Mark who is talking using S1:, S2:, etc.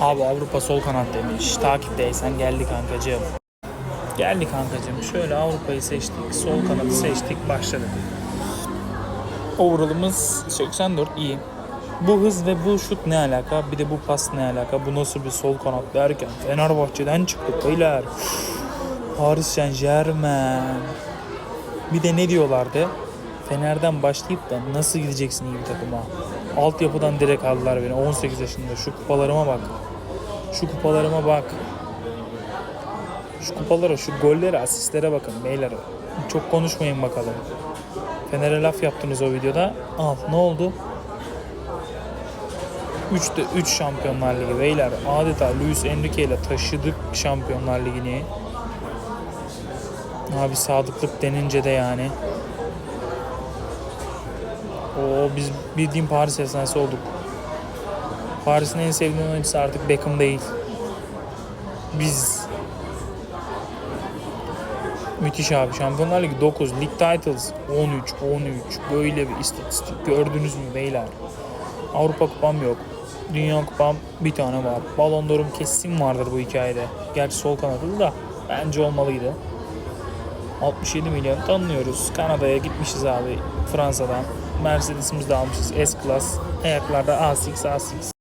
S1: Abi Avrupa sol kanat demiş. Takipteysen geldi kankacığım. Geldi kankacığım. Şöyle Avrupa'yı seçtik. Sol kanadı seçtik. Başladık. Overall'ımız 84 iyi. Bu hız ve bu şut ne alaka? Bir de bu pas ne alaka? Bu nasıl bir sol kanat derken Fenerbahçe'den çıktık beyler. Paris Saint Germain. Bir de ne diyorlardı? Fener'den başlayıp da nasıl gideceksin iyi bir takıma? Altyapıdan direkt aldılar beni. 18 yaşında. Şu kupalarıma bak. Şu kupalarıma bak. Şu kupalara, şu gollere, asistlere bakın beyler. Çok konuşmayın bakalım. Fener'e laf yaptınız o videoda. Al ne oldu? 3'te 3 Şampiyonlar Ligi beyler. Adeta Luis Enrique ile taşıdık Şampiyonlar Ligi'ni. Abi sadıklık denince de yani. O biz bildiğim Paris efsanesi olduk. Paris'in en sevdiğim oyuncusu artık Beckham değil. Biz Müthiş abi. Şampiyonlar Ligi 9, Lig Titles 13, 13. Böyle bir istatistik gördünüz mü beyler? Avrupa kupam yok. Dünya kupam bir tane var. Ballon d'Or'um kesin vardır bu hikayede. Gerçi sol kanadı da bence olmalıydı. 67 milyon tanınıyoruz. Kanada'ya gitmişiz abi Fransa'dan. Mercedes'imizi de almışız S-Class. Ayaklarda A6, A6.